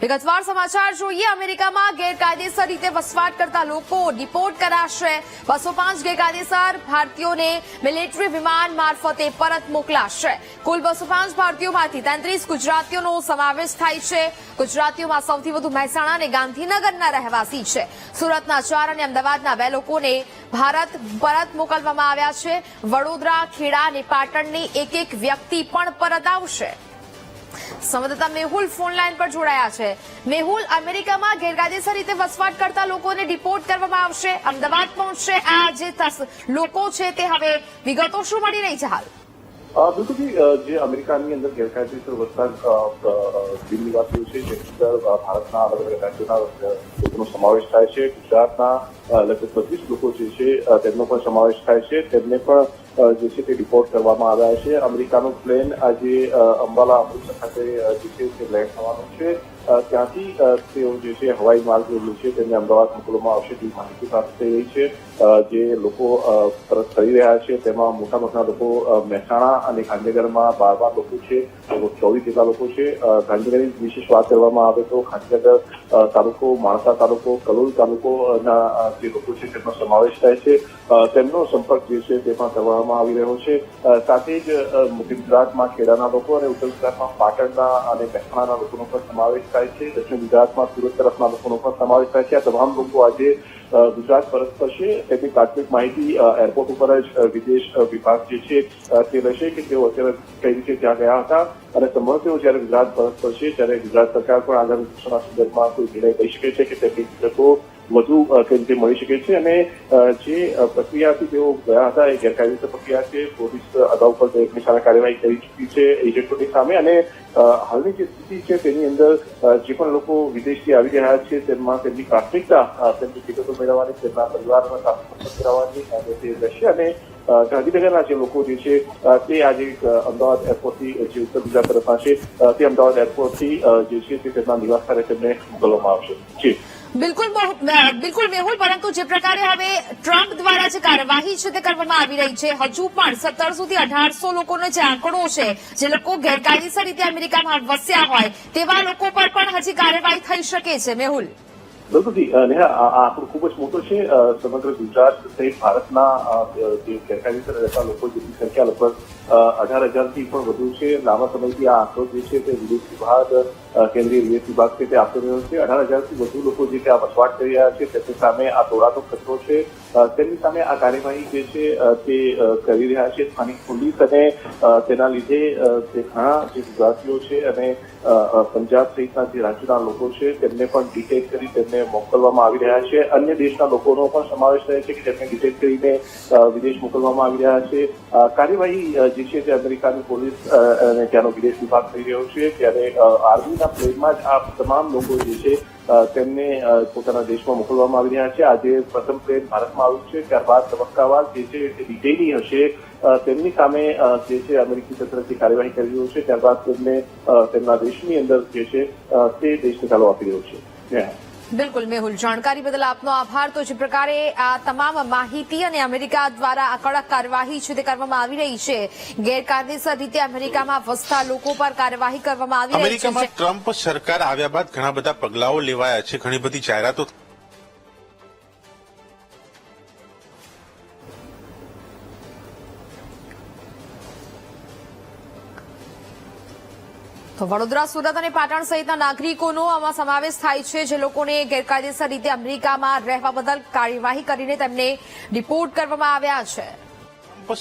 વિગતવાર સમાચાર જોઈએ. અમેરિકામાં ગેરકાયદેસર રીતે વસવાટ કરતા લોકો ડિપોર્ટ કરાશે. બસો પાંચ ગેરકાયદેસર ભારતીયોને મિલિટરી વિમાન મારફતે પરત મોકલાશે. કુલ બસો પાંચ ભારતીયોમાંથી તેત્રીસ ગુજરાતીઓનો સમાવેશ થાય છે. ગુજરાતીઓમાં સૌથી વધુ મહેસાણા અને ગાંધીનગરના રહેવાસી છે. સુરતના ચાર અને અમદાવાદના બે લોકોને ભારત પરત મોકલવામાં આવ્યા છે. વડોદરા, ખેડા અને પાટણની એક એક વ્યક્તિ પણ પરત આવશે. સંવાદદાતા મેહુલ ફોન લાઈન પર જોડાયા છે. મેહુલ, અમેરિકામાં ગેરકાયદેસર રીતે વસવાટ કરતા લોકોને ડિપોર્ટ કરવામાં આવશે. અમદાવાદ પહોંચશે. આ જે લોકો છે તે હવે વિગતો શું મળી રહી છે હાલ? બિલકુલ જે અમેરિકાની અંદર ગેરકાયદેસર વસતા નિવાસીઓ છે જે ભારતના અલગ અલગ રાજ્યોના લોકોનો સમાવેશ થાય છે. ગુજરાતના લગભગ બત્રીસ લોકો જે છે તેમનો પણ સમાવેશ થાય છે. તેમને પણ જે છે તે રિપોર્ટ કરવામાં આવ્યા છે. અમેરિકાનું પ્લેન આજે અંબાલા અમૃતસર ખાતે જે છે તે લેન્ડ થવાનું છે. ત્યાંથી તેઓ જે છે હવાઈ માર્ગ જે છે, તેમને અમદાવાદ મોકલવામાં આવશે તેવી માહિતી પ્રાપ્ત થઈ રહી છે. જે લોકો પરત ફરી રહ્યા છે, તેમાં મોટા મોટા લોકો મહેસાણા અને ગાંધીનગરમાં બાર બાર લોકો છે ચોવીસ જેટલા લોકો છે. ગાંધીનગરની વિશેષ વાત કરવામાં આવે તો ગાંધીનગર તાલુકો, માણસા તાલુકો, કલોલ તાલુકોના જે લોકો છે તેમનો સમાવેશ થાય છે. તેમનો સંપર્ક જે છે તે પણ કરવામાં આવી રહ્યો છે. સાથે જ મધ્ય ગુજરાતમાં ખેડાના લોકો અને ઉત્તર ગુજરાતમાં પાટણના અને મહેસાણાના લોકોનો પણ સમાવેશ થાય છે, દક્ષિણ ગુજરાતમાં, સુરત તરફના લોકોનો પણ સમાવેશ થાય છે. આ તમામ લોકો આજે ગુજરાત પરત થશે તેની પ્રાથમિક માહિતી એરપોર્ટ ઉપર જ વિદેશ વિભાગ જે છે તે લેશે કે તેઓ અત્યારે કઈ રીતે ત્યાં ગયા હતા. અને સંભવ તેઓ જ્યારે ગુજરાત પરત થશે ત્યારે ગુજરાત સરકાર પણ આગામી દિવસોના સંદર્ભમાં કોઈ નિર્ણય લઈ શકે છે કે તેમની વિગતો વધુ તે મળી શકે છે અને જે પ્રક્રિયાથી તેઓ ગયા હતા, એ ગેરકાયદેસર પ્રક્રિયા છે, પોલીસ અગાઉ પર તેમની સામે કાર્યવાહી કરી ચૂકી છે, એજન્ટોની સામે અને હાલની જે સ્થિતિ છે તેની અંદર જે પણ લોકો વિદેશથી આવી રહ્યા છે તેમાં તેમની પ્રાથમિકતા તેમની વિગતો મેળવવાની, તેમના પરિવારમાં સંપર્ક કરાવવાની અને તે રહેશે અને ગાંધીનગરના જે લોકો જે છે તે આજે અમદાવાદ એરપોર્ટથી જે ઉત્તર ગુજરાત તરફના છે તે અમદાવાદ એરપોર્ટથી જે છે તે તેમના નિવાસ સ્થાને તેમને મોકલવામાં આવશે. જી. બિલકુલ બિલકુલ મેહુલ, પરંતુ જે પ્રકારે હવે ટ્રમ્પ દ્વારા જે કાર્યવાહી છે તે કરવામાં આવી રહી છે, હજુ પણ સત્તરસો થી અઢારસો લોકોનો જે આંકડો છે, જે લોકો ગેરકાયદેસર રીતે અમેરિકામાં વસ્યા હોય, તેવા લોકો પર પણ હજી કાર્યવાહી થઈ શકે છે. મેહુલ? બિલકુલજી નેહા, આ આ આંકડો ખૂબ જ મોટો છે. સમગ્ર ગુજરાત સહિત ભારતના જે ગેરકાયદેસર રહેતા લોકો જેની સંખ્યા લગભગ અઢાર હજારથી પણ વધુ છે. લાંબા સમયથી આ આંકડો જે છે તે વિદેશ વિભાગ કેન્દ્રીય વિદેશ વિભાગ છે તે આપતો રહ્યો છે. અઢાર હજારથી વધુ લોકો જે ત્યાં વસવાટ કરી રહ્યા છે તેની સામે આ તોડાતો ખતરો છે. અ, તેમની સામે આ કાર્યવાહી જે છે તે કરી રહ્યા છે સ્થાનિક પોલીસ અને તેના લીધે જે ઘણા જે ગુજરાતીઓ છે અને પંજાબ સહિતના જે રાજ્યના લોકો છે તેમને પણ ડિટેક્ટ કરી તેમને મોકલવામાં આવી રહ્યા છે. અન્ય દેશના લોકોનો પણ સમાવેશ રહે છે કે તેમને ડિટેક્ટ કરીને વિદેશ મોકલવામાં આવી રહ્યા છે. કાર્યવાહી જે છે તે અમેરિકાની પોલીસ અને ત્યાંનો વિદેશ વિભાગ કરી રહ્યો છે. ત્યારે આર્મીના પ્લેનમાં જ આ તમામ લોકો જે છે તેમને પોતાના દેશમાં મોકલવામાં આવી રહ્યા છે. આજે પ્રથમ પ્લેન ભારતમાં આવ્યું છે. ત્યારબાદ તબક્કાવાર જે છે તે ડિટેની હશે. તેમની સામે જે છે અમેરિકી તંત્ર જે કાર્યવાહી કરી રહ્યું છે. ત્યારબાદ તેમને તેમના દેશની અંદર જે છે તે દેશને ચાલુ આપી રહ્યો છે. બિલકુલ મેહુલ, જાણકારી બદલ આપનો આભાર. તો જે પ્રકારે આ તમામ માહિતી અને અમેરિકા દ્વારા આ કડક કાર્યવાહી છે તે કરવામાં આવી રહી છે. ગેરકાયદેસર રીતે અમેરિકામાં વસતા લોકો પર કાર્યવાહી કરવામાં આવી રહી છે. અમેરિકામાં ટ્રમ્પ સરકાર આવ્યા બાદ ઘણા બધા પગલાઓ લેવાયા છે. ઘણી બધી જાહેરાતો તો વડોદરા, સુરત અને પાટણ સહિતના નાગરિકોનો આમાં સમાવેશ થાય છે જે લોકોને ગેરકાયદેસર રીતે અમેરિકામાં રહેવા બદલ કાર્યવાહી કરીને તેમને રિપોર્ટ કરવામાં આવ્યા છે.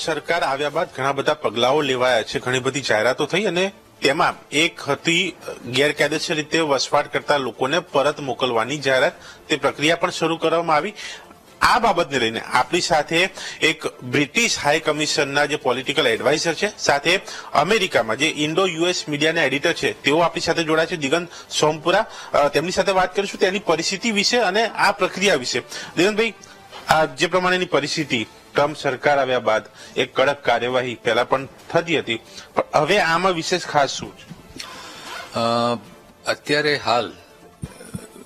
સરકાર આવ્યા બાદ ઘણા બધા પગલાઓ લેવાયા છે, ઘણી બધી જાહેરાતો થઈ અને તેમાં એક હતી ગેરકાયદેસર રીતે વસવાટ કરતા લોકોને પરત મોકલવાની જાહેરાત. તે પ્રક્રિયા પણ શરૂ કરવામાં આવી. આ બાબતને લઈને આપણી સાથે એક બ્રિટિશ હાઈ કમિશનના જે પોલિટિકલ એડવાઇઝર છે, સાથે અમેરિકામાં જે ઇન્ડો યુએસ મીડિયાના એડિટર છે, તેઓ આપણી સાથે જોડાયા છે. દિગંત સોમપુરા તેમની સાથે વાત કરીશું તેની પરિસ્થિતિ વિશે અને આ પ્રક્રિયા વિશે. દિગંતભાઈ આ જે પ્રમાણેની પરિસ્થિતિ, ટ્રમ્પ સરકાર આવ્યા બાદ એક કડક કાર્યવાહી પહેલા પણ થતી હતી. પણ હવે આમાં વિશેષ ખાસ શું અત્યારે હાલ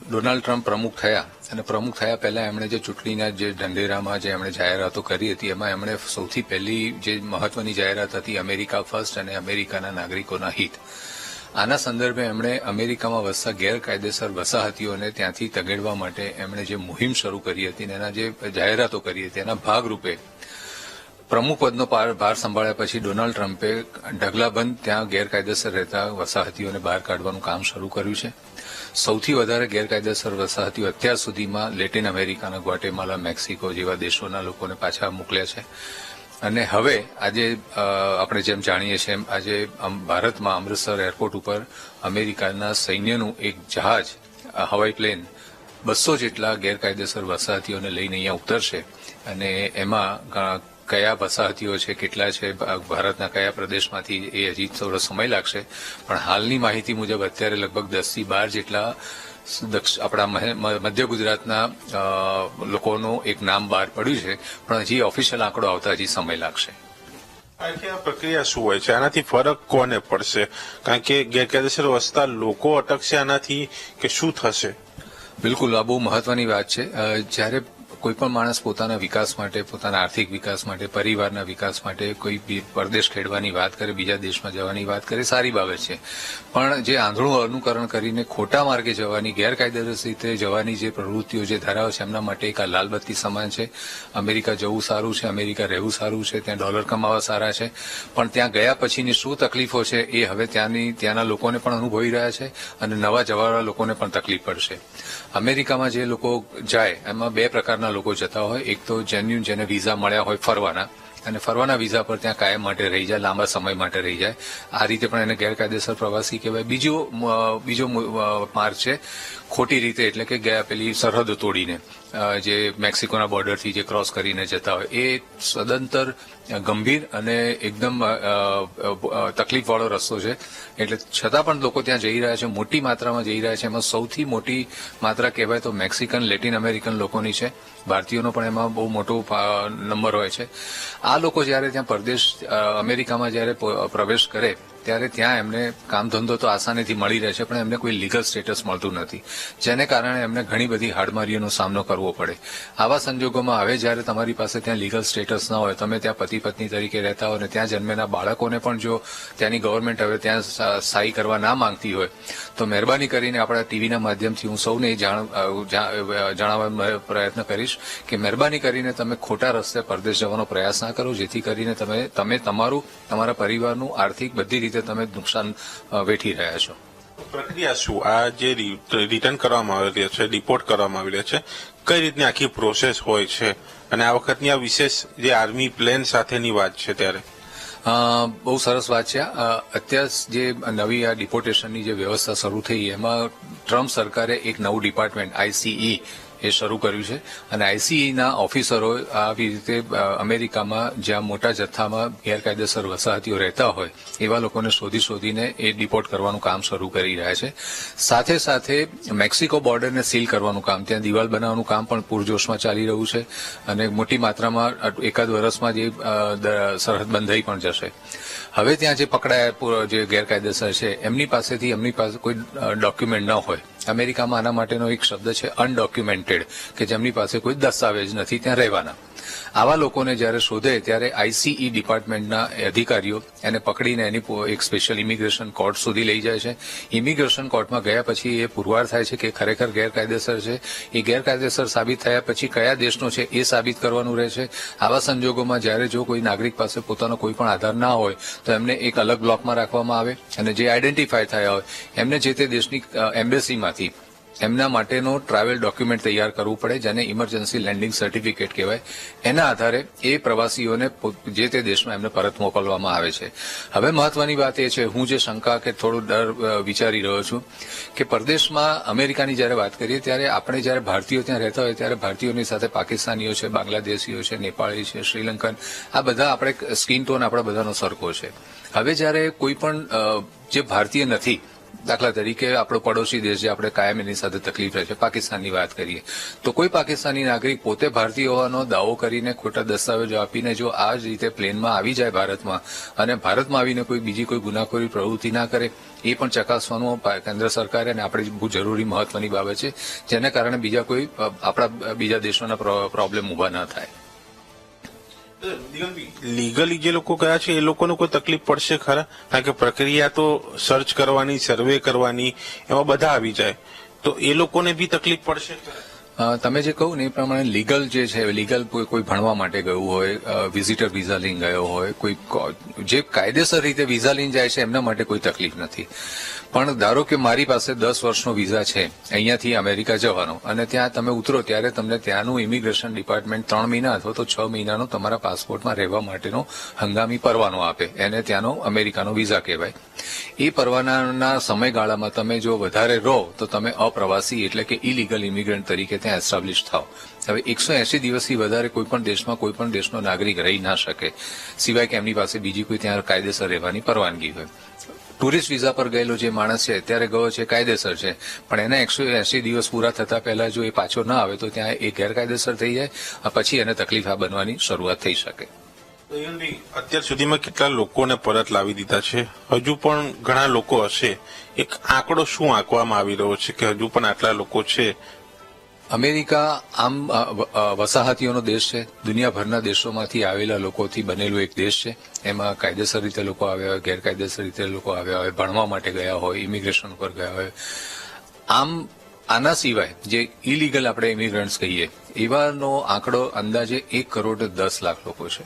ડોનાલ્ડ ટ્રમ્પ પ્રમુખ થયા. અને પ્રમુખ થયા પહેલા એમણે જે ચૂંટણીના જે ઢંઢેરામાં જે એમણે જાહેરાતો કરી હતી, એમાં એમણે સૌથી પહેલી જે મહત્વની જાહેરાત હતી અમેરિકા ફર્સ્ટ અને અમેરિકાના નાગરિકોના હિત. આના સંદર્ભે એમણે અમેરિકામાં વસતા ગેરકાયદેસર વસાહતીઓને ત્યાંથી તગેડવા માટે એમણે જે મુહિમ શરૂ કરી હતી અને એના જે જાહેરાતો કરી હતી, એના ભાગરૂપે પ્રમુખ પદનો ભાર સંભાળ્યા પછી ડોનાલ્ડ ટ્રમ્પે ઢગલાબંધ ત્યાં ગેરકાયદેસર રહેતા વસાહતીઓને બહાર કાઢવાનું કામ શરૂ કર્યું છે. સૌથી વધારે ગેરકાયદેસર વસાહતીઓ અત્યાર સુધીમાં લેટિન અમેરિકાના ગ્વાટેમાલા, મેક્સિકો જેવા દેશોના લોકોને પાછા મોકલ્યા છે. અને હવે આજે આપણે જેમ જાણીએ છીએ એમ, આજે ભારતમાં અમૃતસર એરપોર્ટ ઉપર અમેરિકાના સૈન્યનું એક જહાજ હવાઈ પ્લેન બસો જેટલા ગેરકાયદેસર વસાહતીઓને લઈને અહીંયા ઉતરશે. અને એમાં કયા વસાહતીઓ છે કેટલા છે ભારતના કયા પ્રદેશમાંથી એ હજી થોડો સમય લાગશે. પણ હાલની માહિતી મુજબ અત્યારે લગભગ દસથી બાર જેટલા આપણા મધ્ય ગુજરાતના લોકોનું એક નામ બહાર પડ્યું છે પણ હજી ઓફિશિયલ આંકડો આવતા હજી સમય લાગશે. આખી આ પ્રક્રિયા શું હોય છે? આનાથી ફરક કોને પડશે? કારણ કે ગેરકાયદેસર વસતા લોકો અટકશે આનાથી કે શું થશે? બિલકુલ આ બહુ મહત્વની વાત છે. જ્યારે કોઈ પણ માણસ પોતાના વિકાસ માટે, પોતાના આર્થિક વિકાસ માટે, પરિવારના વિકાસ માટે કોઈ પરદેશ ખેડવાની વાત કરે, બીજા દેશમાં જવાની વાત કરે, સારી બાબત છે. પણ જે આંધળું અનુકરણ કરીને ખોટા માર્ગે જવાની, ગેરકાયદેસર રીતે જવાની જે પ્રવૃત્તિઓ, જે ધરાવે છે, એમના માટે એક આ લાલબત્તી સમાન છે. અમેરિકા જવું સારું છે, અમેરિકા રહેવું સારું છે, ત્યાં ડોલર કમાવા સારા છે. પણ ત્યાં ગયા પછીની શું તકલીફો છે, એ હવે ત્યાંની, ત્યાંના લોકોને પણ અનુભવી રહ્યા છે અને નવા જવાવાળા લોકોને પણ તકલીફ પડશે. અમેરિકામાં જે લોકો જાય, એમાં બે પ્રકારના લોકો જતા હોય. એક તો જેન્યુન જેને વિઝા મળ્યા હોય ફરવાના, અને ફરવાના વિઝા પર ત્યાં કાયમ માટે રહી જાય, લાંબા સમય માટે રહી જાય. આ રીતે પણ એને ગેરકાયદેસર પ્રવાસી કહેવાય. બીજો બીજો માર્ગ છે ખોટી રીતે, એટલે કે ગયા પેલી સરહદ તોડીને જે મેક્સિકોના બોર્ડરથી જે ક્રોસ કરીને જતા હોય, એ સદંતર ગંભીર અને એકદમ તકલીફવાળો રસ્તો છે. એટલે છતાં પણ લોકો ત્યાં જઈ રહ્યા છે, મોટી માત્રામાં જઈ રહ્યા છે. એમાં સૌથી મોટી માત્રા કહેવાય તો મેક્સિકન, લેટિન અમેરિકન લોકોની છે. ભારતીયોનો પણ એમાં બહુ મોટો નંબર હોય છે. આ લોકો જ્યારે ત્યાં પરદેશ અમેરિકામાં જ્યારે પ્રવેશ કરે ત્યારે ત્યાં એમને કામ ધંધો તો આસાનીથી મળી રહે છે પણ એમને કોઈ લીગલ સ્ટેટસ મળતું નથી. જેને કારણે એમને ઘણી બધી હાડમારીઓનો સામનો કરવો પડે. આવા સંજોગોમાં હવે જ્યારે તમારી પાસે ત્યાં લીગલ સ્ટેટસ ના હોય તમે ત્યાં પતિ પત્ની તરીકે રહેતા હોય અને ત્યાં જન્મેલા બાળકોને પણ જો ત્યાંની ગવર્મેન્ટ હવે ત્યાં સા- સ્થાયી કરવા ના માંગતી હોય તો મહેરબાની કરીને આપણા ટીવીના માધ્યમથી હું સૌને એ જાણ અ, જા- અ, જણાવવાનો પ્રયત્ન કરીશ કે મહેરબાની કરીને તમે ખોટા રસ્તે પરદેશ જવાનો પ્રયાસ ના કરો જેથી કરીને તમે તમે તમારું તમારા પરિવારનું આર્થિક બધી રીતે તમે નુકસાન વેઠી રહ્યા છો? પ્રક્રિયા શું? આ જે રિટર્ન કરવામાં આવી રહ્યા છે ડિપોર્ટ કરવામાં આવી રહ્યા છે કઈ રીતની આખી પ્રોસેસ હોય છે? અને આ વખતની આ વિશેષ જે આર્મી પ્લેન સાથેની વાત છે ત્યારે? બહુ સરસ વાત છે. અત્યાર જે નવી આ ડિપોર્ટેશનની જે વ્યવસ્થા શરૂ થઈ એમાં ટ્રમ્પ સરકારે એક નવું ડિપાર્ટમેન્ટ આઈસીઈ એ શરૂ કર્યું છે. અને આઈસીઈના ઓફિસરો આવી રીતે અમેરિકામાં જ્યાં મોટા જથ્થામાં ગેરકાયદેસર વસાહતીઓ રહેતા હોય, એવા લોકોને શોધી શોધીને એ ડિપોર્ટ કરવાનું કામ શરૂ કરી રહ્યા છે. સાથે સાથે મેક્સિકો બોર્ડરને સીલ કરવાનું કામ, ત્યાં દિવાલ બનાવવાનું કામ પણ પૂરજોશમાં ચાલી રહ્યું છે અને મોટી માત્રામાં એકાદ વર્ષમાં જે સરહદ બંધાઈ પણ જશે. હવે ત્યાં જે પકડાયા જે ગેરકાયદેસર છે, એમની પાસેથી, એમની પાસે કોઈ ડોક્યુમેન્ટ ન હોય. અમેરિકામાં આના માટેનો એક શબ્દ છે અનડોક્યુમેન્ટેડ કે જેમની પાસે કોઈ દસ્તાવેજ નથી, ત્યાં રહેવાના. આવા લોકોને જ્યારે શોધે ત્યારે આઈસીઈ ડિપાર્ટમેન્ટના અધિકારીઓ એને પકડીને એની એક સ્પેશિયલ ઇમિગ્રેશન કોર્ટ સુધી લઈ જાય છે. ઇમિગ્રેશન કોર્ટમાં ગયા પછી એ પુરવાર થાય છે કે ખરેખર ગેરકાયદેસર છે. એ ગેરકાયદેસર સાબિત થયા પછી કયા દેશનો છે એ સાબિત કરવાનું રહે છે. આવા સંજોગોમાં જ્યારે જો કોઈ નાગરિક પાસે પોતાનો કોઈ પણ આધાર ના હોય, તો એમને એક અલગ બ્લોકમાં રાખવામાં આવે અને જે આઈડેન્ટિફાય થયા હોય, એમને જે તે દેશની એમ્બેસીમાંથી એમના માટેનો ટ્રાવેલ ડોક્યુમેન્ટ તૈયાર કરવું પડે, જેને ઇમરજન્સી લેન્ડિંગ સર્ટિફિકેટ કહેવાય. એના આધારે એ પ્રવાસીઓને જે તે દેશમાં એમને પરત મોકલવામાં આવે છે. હવે મહત્વની વાત એ છે, હું જે શંકા કે થોડો ડર વિચારી રહ્યો છું, કે પરદેશમાં અમેરિકાની જ્યારે વાત કરીએ, ત્યારે આપણે જ્યારે ભારતીયો ત્યાં રહેતા હોય, ત્યારે ભારતીયોની સાથે પાકિસ્તાનીઓ છે, બાંગ્લાદેશીઓ છે, નેપાળી છે, શ્રીલંકન, આ બધા આપણે સ્કિન ટોન આપણા બધાનો સરખો છે. હવે જ્યારે કોઈ પણ જે ભારતીય નથી દાખલા તરીકે આપણો પડોશી દેશ જે આપણે કાયમ એની સાથે તકલીફ રહે છે, પાકિસ્તાનની વાત કરીએ, તો કોઈ પાકિસ્તાની નાગરિક પોતે ભારતીય હોવાનો દાવો કરીને ખોટા દસ્તાવેજો આપીને જો આ જ રીતે પ્લેનમાં આવી જાય ભારતમાં અને ભારતમાં આવીને કોઈ બીજી કોઈ ગુનાખોરી પ્રવૃત્તિ ના કરે, એ પણ ચકાસવાનું કેન્દ્ર સરકારે અને આપણે બહુ જરૂરી મહત્વની બાબત છે, જેને કારણે બીજા કોઈ આપણા બીજા દેશોના પ્રોબ્લેમ ઊભા ન થાય. લીગલી જે લોકો ગયા છે, એ લોકોને કોઈ તકલીફ પડશે ખરા કારણ કે પ્રક્રિયા તો સર્ચ કરવાની સર્વે કરવાની, એમાં બધા આવી જાય તો એ લોકોને બી તકલીફ પડશે ખરા? તમે જે કહું ને એ પ્રમાણે લીગલ જે છે, લીગલ કોઈ ભણવા માટે ગયું હોય વિઝિટર વિઝા લઈને ગયો હોય, કોઈ જે કાયદેસર રીતે વિઝા લઈને જાય છે, એમના માટે કોઈ તકલીફ નથી. પણ ધારો કે મારી પાસે દસ વર્ષનો વિઝા છે, અહીંયાથી અમેરિકા જવાનો, અને ત્યાં તમે ઉતરો ત્યારે તમને ત્યાંનું ઇમિગ્રેશન ડિપાર્ટમેન્ટ ત્રણ મહિના અથવા તો છ મહિનાનો તમારા પાસપોર્ટમાં રહેવા માટેનો હંગામી પરવાનો આપે. એને ત્યાંનો અમેરિકાનો વિઝા કહેવાય. એ પરવાનાના સમયગાળામાં તમે જો વધારે રહો, તો તમે અપ્રવાસી એટલે કે ઇલીગલ ઇમિગ્રન્ટ તરીકે ત્યાં એસ્ટાબ્લિશ થાવ હવે એકસો એસી દિવસથી વધારે કોઈ પણ દેશમાં કોઈ પણ દેશનો નાગરિક રહી ના શકે. સિવાય કે એમની પાસે બીજી કોઈ ત્યાં કાયદેસર રહેવાની પરવાનગી હોય. ટુરિસ્ટ વિઝા પર ગયેલો જે માણસ છે, અત્યારે ગયો છે, કાયદેસર છે. પણ એના એકસો એસી દિવસ પૂરા થતા પહેલા જો એ પાછો ના આવે તો ત્યાં એ ગેરકાયદેસર થઈ જાય પછી એને તકલીફ આ બનવાની શરૂઆત થઈ શકે. અત્યાર સુધીમાં કેટલા લોકોને પરત લાવી દીધા છે? હજુ પણ ઘણા લોકો હશે. એક આંકડો શું આંકવામાં આવી રહ્યો છે કે હજુ પણ આટલા લોકો છે અમેરિકા આમ વસાહતીઓનો દેશ છે. દુનિયાભરના દેશોમાંથી આવેલા લોકોથી બનેલો એક દેશ છે. એમાં કાયદેસર રીતે લોકો આવ્યા હોય, ગેરકાયદેસર રીતે લોકો આવ્યા હોય, ભણવા માટે ગયા હોય ઇમિગ્રેશન ઉપર ગયા હોય. આમ, આના સિવાય જે ઇલીગલ આપણે ઇમિગ્રન્ટ્સ કહીએ, એવાનો આંકડો અંદાજે એક કરોડ દસ લાખ લોકો છે.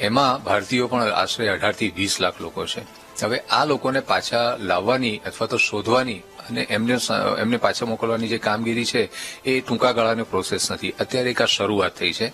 એમાં ભારતીયો પણ આશરે અઢારથી વીસ લાખ લોકો છે. હવે આ લોકોને પાછા લાવવાની અથવા તો શોધવાની અને એમને એમને પાછા મોકલવાની જે કામગીરી છે, એ ટૂંકા ગાળાની પ્રોસેસ નથી. અત્યારે એક આ શરૂઆત થઈ છે.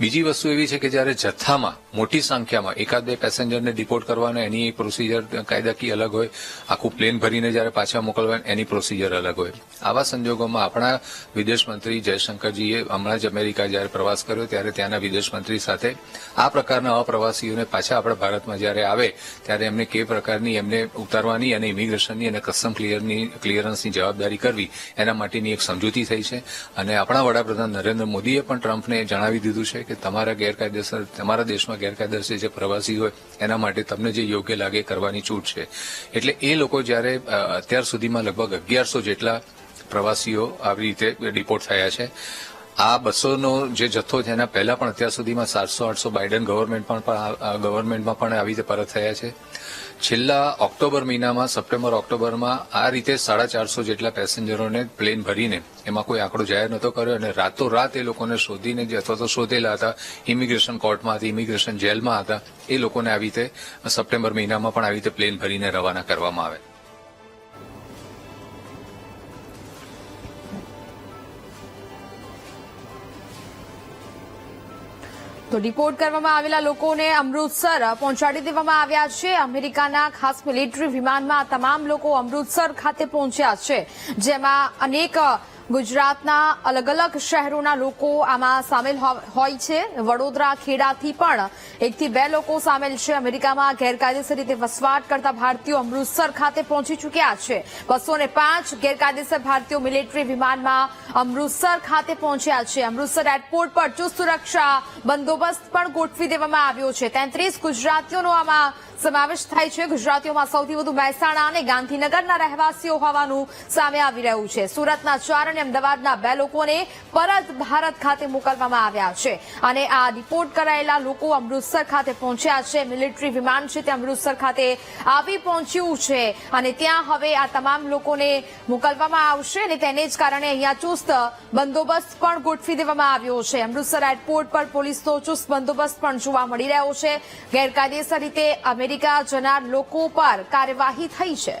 બીજી વસ્તુ એવી છે કે જ્યારે જથ્થામાં, મોટી સંખ્યામાં એકાદ બે પેસેન્જરને ડિપોર્ટ કરવાના, એની પ્રોસિજર કાયદાકીય અલગ હોય, આખું પ્લેન ભરીને જ્યારે પાછા મોકલવાનું એની પ્રોસિજર અલગ હોય. આવા સંજોગોમાં આપણા વિદેશ મંત્રી જયશંકરજીએ હમણાં જ અમેરિકા જ્યારે પ્રવાસ કર્યો, ત્યારે ત્યાંના વિદેશ મંત્રી સાથે આ પ્રકારના અપ્રવાસીઓને પાછા આપણા ભારતમાં જ્યારે આવે, ત્યારે એમને કે પ્રકારની એમને ઉતારવાની અને ઇમિગ્રેશનની અને કસ્ટમ ક્લિયરની ક્લિયરન્સની જવાબદારી કરવી, એના માટેની એક સમજૂતી થઈ છે. અને આપણા વડાપ્રધાન નરેન્દ્ર મોદીએ પણ ટ્રમ્પને જણાવી દીધું છે કે તમારા ગેરકાયદેસર, તમારા દેશમાં ગેરકાયદેસર જે પ્રવાસી હોય, એના માટે તમને જે યોગ્ય લાગે કરવાની છૂટ છે. એટલે એ લોકો જ્યારે અત્યાર સુધીમાં લગભગ અગિયારસો જેટલા પ્રવાસીઓ આવી રીતે ડિપોર્ટ થયા છે. આ બસોનો જે જથ્થો છે, એના પહેલા પણ અત્યાર સુધીમાં સાતસો આઠસો બાઇડન ગવર્મેન્ટ પણ ગવર્મેન્ટમાં પણ આવી રીતે પરત થયા છે. છેલ્લા ઓક્ટોબર મહિનામાં, સપ્ટેમ્બર, ઓક્ટોબરમાં આ રીતે સાડા ચારસો જેટલા પેસેન્જરોને પ્લેન ભરીને એમાં કોઈ આંકડો જાહેર નહોતો કર્યો અને રાતોરાત એ લોકોને શોધીને જે અથવા તો શોધેલા હતા, ઇમિગ્રેશન કોર્ટમાં હતી, ઇમિગ્રેશન જેલમાં હતા, એ લોકોને આવી રીતે સપ્ટેમ્બર મહિનામાં પણ આવી રીતે પ્લેન ભરીને રવાના કરવામાં આવે. તો ડિપોર્ટ કરવામાં આવેલા લોકોને અમૃતસર પહોંચાડી દેવામાં આવ્યા છે. અમેરિકાના ખાસ મિલિટરી વિમાનમાં તમામ લોકો અમૃતસર ખાતે પહોંચ્યા છે, જેમાં અનેક ગુજરાતના અલગ અલગ શહેરોના લોકો આમાં સામેલ હોય છે. વડોદરા, ખેડાથી પણ એકથી બે લોકો સામેલ છે. અમેરિકામાં ગેરકાયદેસર રીતે વસવાટ કરતા ભારતીયો અમૃતસર ખાતે પહોંચી ચૂક્યા છે. બસો પાંચ ગેરકાયદેસર ભારતીયો મિલિટરી વિમાનમાં અમૃતસર ખાતે પહોંચ્યા છે. અમૃતસર એરપોર્ટ પર ચુસ્ત સુરક્ષા બંદોબસ્ત પણ ગોઠવી દેવામાં આવ્યો છે. તેત્રીસ ગુજરાતીઓનો આમાં સમાવેશ થાય છે. ગુજરાતીઓમાં સૌથી વધુ મહેસાણા અને ગાંધીનગરના રહેવાસીઓ હોવાનું સામે આવી રહ્યું છે. સુરતના ચાર અને અમદાવાદના બે લોકોને પરત ભારત ખાતે મોકલવામાં આવ્યા છે. અને આ રિપોર્ટ કરાયેલા લોકો અમૃતસર ખાતે પહોંચ્યા છે. મિલિટરી વિમાન છે તે અમૃતસર ખાતે આવી પહોંચ્યું છે અને ત્યાં હવે આ તમામ લોકોને મોકલવામાં આવશે અને તેને જ કારણે અહીંયા ચુસ્ત બંદોબસ્ત પણ ગોઠવી દેવામાં આવ્યો છે. અમૃતસર એરપોર્ટ પર પોલીસનો ચુસ્ત બંદોબસ્ત પણ જોવા મળી રહ્યો છે. ગેરકાયદેસર રીતે અમેરિકા જનાર લોકો પર કાર્યવાહી થઈ છે.